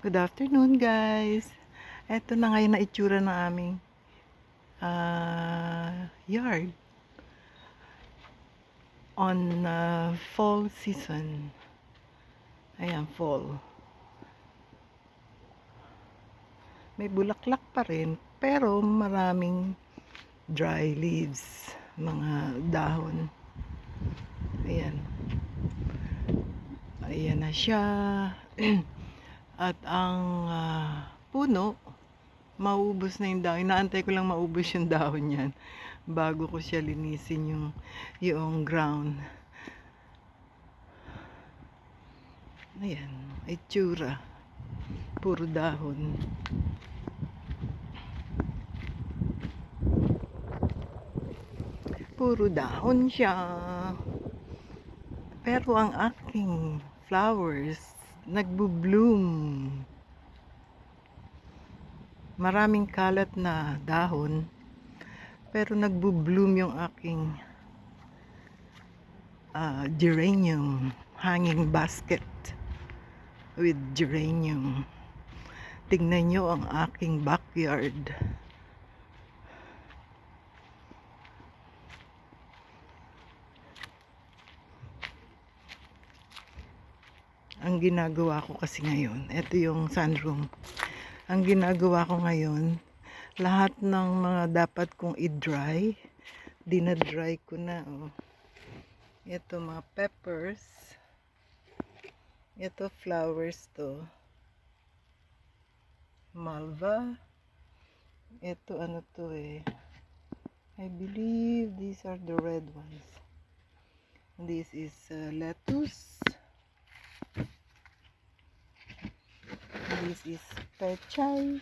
Good afternoon guys. Ito na ngayon na itsura ng aming ah, yard on ah, fall season. Ayan, fall. May bulaklak pa rin, pero maraming dry leaves, mga dahon. Ayan. Ayan na siya. At ang ah, puno, maubos na yung dahon. Inaantay ko lang maubos yung dahon niyan bago ko siya linisin yung, yung ground. Ayan, itsura. Puro dahon. Puro dahon siya. Pero ang aking flowers, nagbo-bloom. Maraming kalat na dahon, pero nagbo-bloom yung aking ah, geranium hanging basket with geranium. Tingnan nyo ang aking backyard. Ang ginagawa ko kasi ngayon, ito yung sunroom. Ang ginagawa ko ngayon, lahat ng mga dapat kong i-dry, dinadry ko na. Oh. Ito mga peppers. Ito flowers to. Malva. Ito ano to eh. I believe these are the red ones. This is uh, lettuce. This is pechay.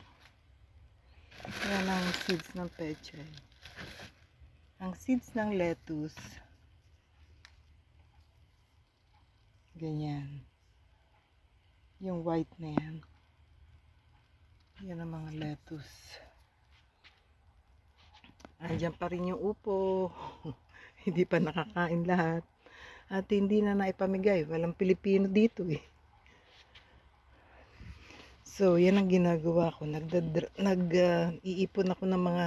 Yan ang seeds ng pechay. Ang seeds ng lettuce. Ganyan. Yung white na yan. Yan ang mga lettuce. Andiyan pa rin yung upo. hindi pa nakakain lahat. At hindi na naipamigay. Walang Pilipino dito eh. So, yan ang ginagawa ko. Nagdadr- nag, ah, iipon ako ng mga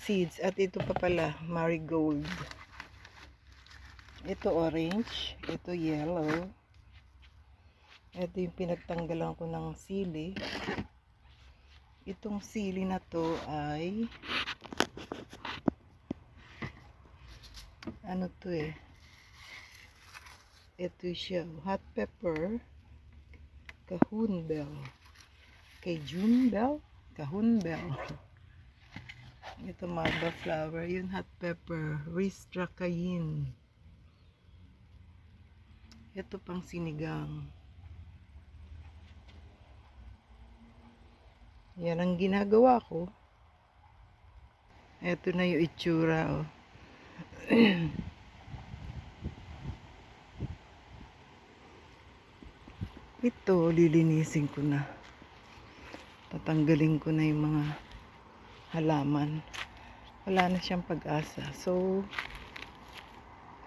seeds. At ito pa pala, marigold. Ito orange. Ito yellow. Ito yung pinagtanggalan ko ng sili. Itong sili na to ay ano to eh. Ito siya. Hot pepper. Kahun bell kay June Bell, Kahun Bell. Ito marba flower, yun hot pepper, Ristra cayenne. Ito pang sinigang. Yan ang ginagawa ko. Ito na yung itsura, oh. Ito, lilinisin ko na tatanggalin ko na yung mga halaman. Wala na siyang pag-asa. So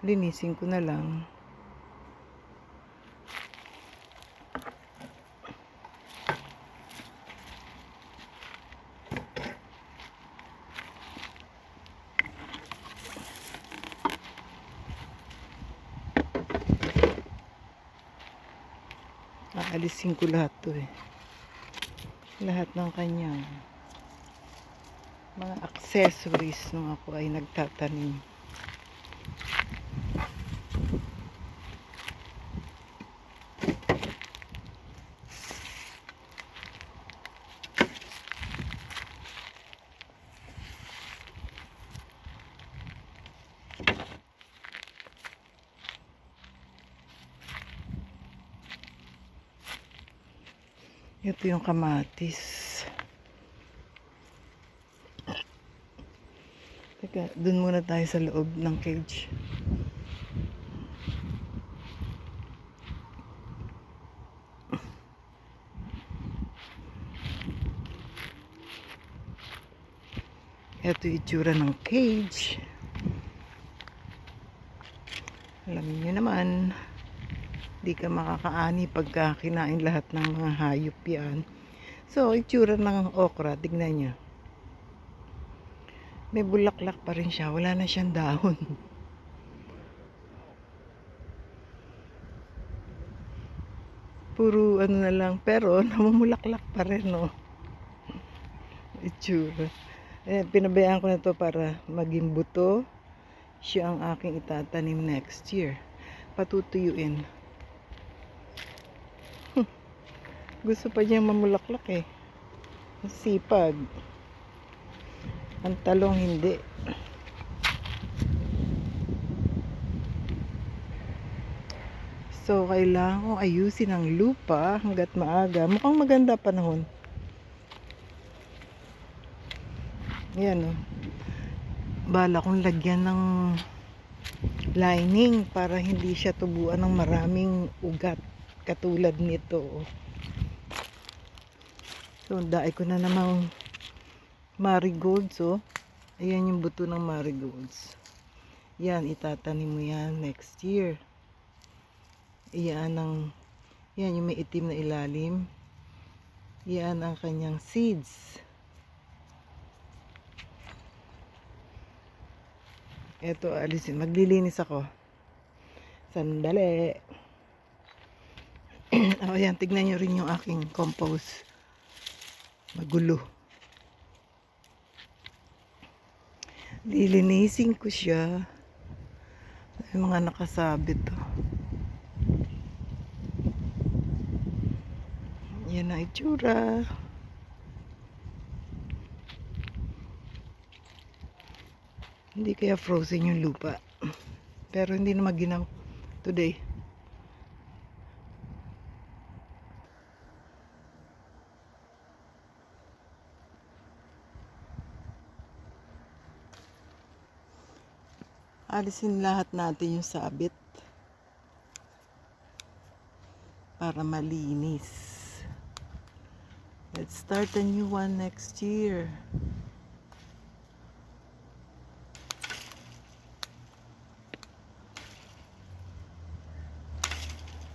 linisin ko na lang. Aalisin ko lahat to eh lahat ng kanyang mga accessories nung ako ay nagtatanim. Ito yung kamatis. Teka, dun muna tayo sa loob ng cage. Ito yung itsura ng cage. Alam niyo naman. Hindi ka makakaani pagka kinain lahat ng mga hayop yan. So, itsura ng okra, tignan nyo. May bulaklak pa rin siya. Wala na siyang dahon. Puro ano na lang. Pero, namumulaklak pa rin, no? Itsura. Eh, pinabayaan ko na to para maging buto. Siya ang aking itatanim next year. Patutuyuin. Gusto pa niya mamulaklak eh. Ang Sipag. Ang talong hindi. So, kailangan kong ayusin ang lupa hanggat maaga. Mukhang maganda panahon. Yan oh. Bala kong lagyan ng lining para hindi siya tubuan ng maraming ugat katulad nito. So, daay ko na namang marigolds, oh. Ayan yung buto ng marigolds. Yan, itatanim mo yan next year. Iyan ang, yan yung may itim na ilalim. Yan ang kanyang seeds. Eto, alisin. Maglilinis ako. Sandali. oh, yan. Tignan nyo rin yung aking compost. Magulo. Lilinisin ko siya. May mga nakasabit to. Yan ang itsura. Hindi kaya frozen yung lupa. Pero hindi na maginaw today. Alisin lahat natin yung sabit para malinis. Let's start a new one next year.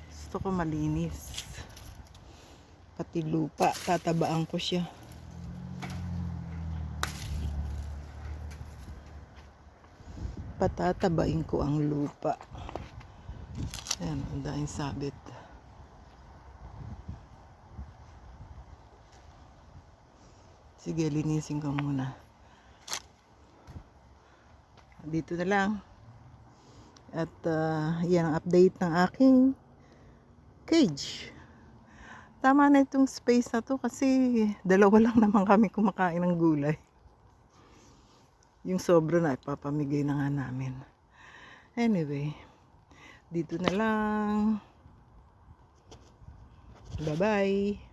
Gusto ko malinis. Pati lupa, tatabaan ko siya. Patatabain ko ang lupa. Ayan, ang daing sabit. Sige, linisin ko muna. Dito na lang. At ah, yan ang update ng aking cage. Tama na itong space na to kasi dalawa lang naman kami kumakain ng gulay. Yung sobra na ipapamigay na nga namin. Anyway, dito na lang. Bye-bye.